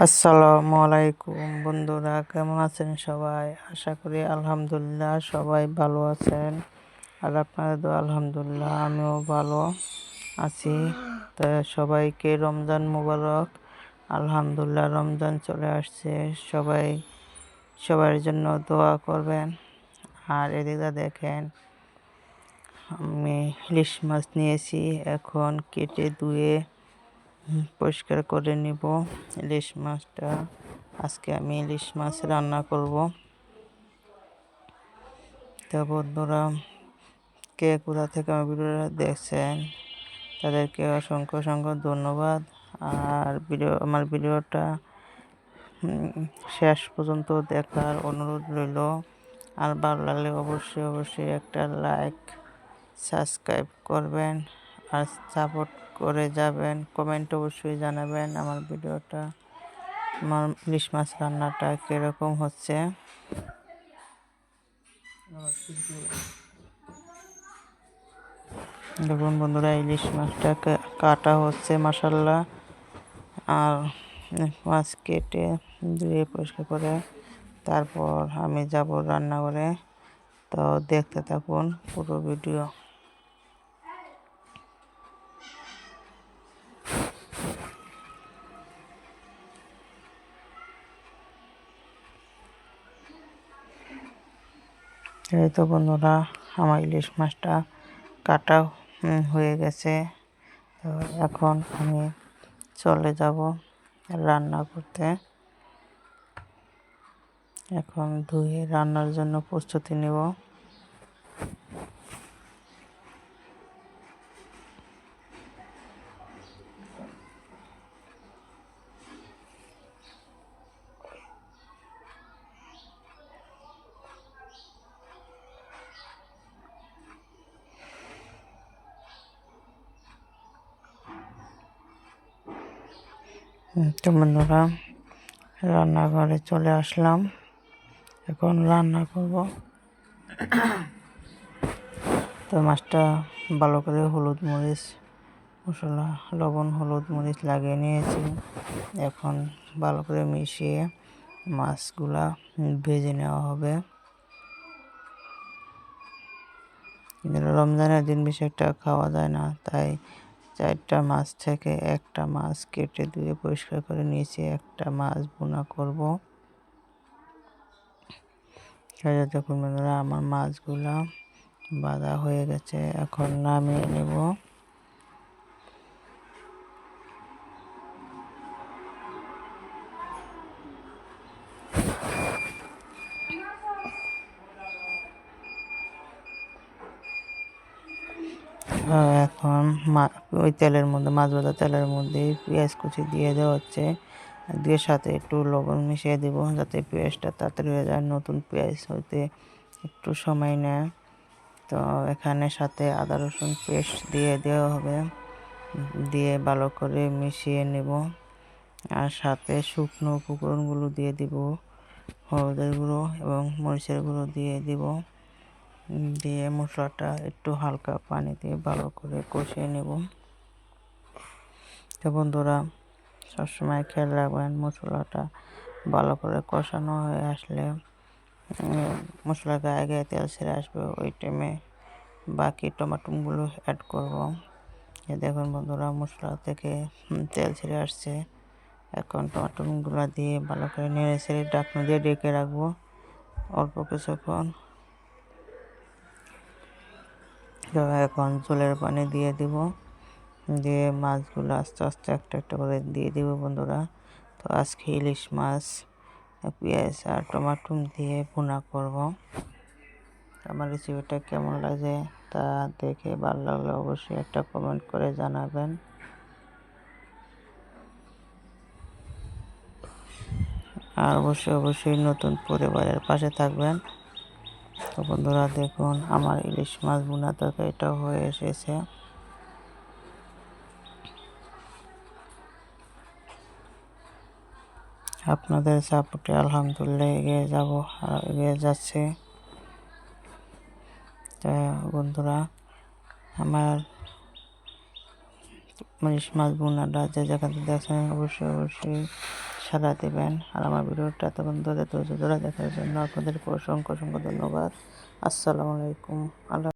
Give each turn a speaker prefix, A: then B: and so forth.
A: আসসালামু আলাইকুম বন্ধুরা, কেমন আছেন সবাই? আশা করি আলহামদুলিল্লাহ সবাই ভালো আছেন। আর আপনাদের তো আলহামদুলিল্লাহ, আমিও ভালো আছি। তো সবাইকে রমজান মুবারক। আলহামদুলিল্লাহ রমজান চলে আসছে। সবাই, সবার জন্য দোয়া করবেন। আর এদিকে দেখেন, আমি ইলিশ মাছ নিয়েছি, এখন কেটে ধুয়ে পরিষ্কার করে নিব ইলিশ মাছটা। আজকে আমি ইলিশ মাছ রান্না করব। তো বন্ধুরা, কে কোথা থেকে আমার ভিডিওটা দেখছেন, তাদেরকে অসংখ্য অসংখ্য ধন্যবাদ। আর ভিডিও, আমার ভিডিওটা শেষ পর্যন্ত দেখার অনুরোধ রইল। আর ভালো লাগলে অবশ্যই অবশ্যই একটা লাইক সাবস্ক্রাইব করবেন। আর সাপোর্ট করে যাবেন কমেন্ট অবশ্যই জানাবেন আমার ভিডিওটা, আমার ইলিশ মাছ রান্নাটা কীরকম হচ্ছে। দেখুন বন্ধুরা, ইলিশ মাছটা কাটা হচ্ছে মাসাল্লাহ আর মাছ কেটে ধুয়ে পরিষ্কার করে তারপর আমি যাব রান্নাঘরে। তো দেখতে থাকুন পুরো ভিডিও। এই তো বন্ধুরা, আমার ইলিশ মাছটা কাটা হয়ে গেছে। তো এখন আমি চলে যাব রান্না করতে। এখন ধুয়ে রান্নার জন্য প্রস্তুতি নেব। তো বন্ধুরা রান্নাঘরে চলে আসলাম। এখন রান্না করব। তো মাছটা ভালো করে হলুদ মরিচ, মশলা, লবণ, হলুদ মরিচ লাগিয়ে নিয়েছি। এখন ভালো করে মিশিয়ে মাছগুলা ভেজে নেওয়া হবে। রমজানের দিন বেশি একটা খাওয়া যায় না, তাই চারটা মাছ থেকে একটা মাছ কেটে দিয়ে পরিষ্কার করে নিয়েছি, একটা মাছ বোনা করব। দেখুন বন্ধুরা, আমার মাছগুলো বাধা হয়ে গেছে, এখন নামিয়ে নেব। এখন ওই তেলের মধ্যে, মাছ ভাজা তেলের মধ্যে পেঁয়াজ কুচি দিয়ে দেওয়া হচ্ছে। দিয়ে সাথে একটু লবণ মিশিয়ে দেব যাতে পেঁয়াজটা তাড়াতাড়ি হয়ে যায়। নতুন পেঁয়াজ হইতে একটু সময় নেয়। তো এখানে সাথে আদা, রসুন পেস্ট দিয়ে দেওয়া হবে। দিয়ে ভালো করে মিশিয়ে নেব। আর সাথে শুকনো উপকরণগুলো দিয়ে দিব। হলুদের গুঁড়ো এবং মরিচের গুঁড়ো দিয়ে দিব। দিয়ে মশলাটা একটু হালকা পানি দিয়ে ভালো করে কষিয়ে নেব। তো বন্ধুরা, সবসময় খেয়াল রাখবেন, মশলাটা ভালো করে কষানো হয়ে আসলে মশলা গায়ে গায়ে তেল ছেড়ে আসবে, ওই টাইমে বাকি টমাটোগুলো অ্যাড করব। দেখুন বন্ধুরা, মশলা থেকে তেল ছেড়ে আসছে। এখন টমাটোগুলো দিয়ে ভালো করে নেড়ে ছেড়ে ডাকনা দিয়ে ডেকে রাখব, অল্প কিছুক্ষণ। এখন চুলের পানি দিয়ে দিব। দিয়ে মাছগুলো আস্তে আস্তে একটা একটা করে দিয়ে দিব বন্ধুরা। তো আজকে ইলিশ মাছ, পেঁয়াজ আর টমাটো দিয়ে ভুনা করব। আমার রেসিপিটা কেমন লাগে তা দেখে ভালো লাগলে অবশ্যই একটা কমেন্ট করে জানাবেন। আর অবশ্যই অবশ্যই নতুন পরিবারের পাশে থাকবেন। তো বন্ধুরা দেখুন, আমার ইলিশ মাছ বোনা তরকারিটা হয়ে এসেছে। আপনাদের সাপোর্টে আলহামদুলিল্লাহ এগিয়ে যাব এগিয়ে যাচ্ছে। বন্ধুরা, আমার মনীষ মাছ বোনারা যে যেখানে দেখছেন, অবশ্যই অবশ্যই সাড়া দেবেন। আর আমার ভিডিওটা তখন ধরে ধৈর্য ধরে দেখার জন্য আপনাদের অসংখ্য অসংখ্য ধন্যবাদ। আসসালামু আলাইকুম। আল্লাহ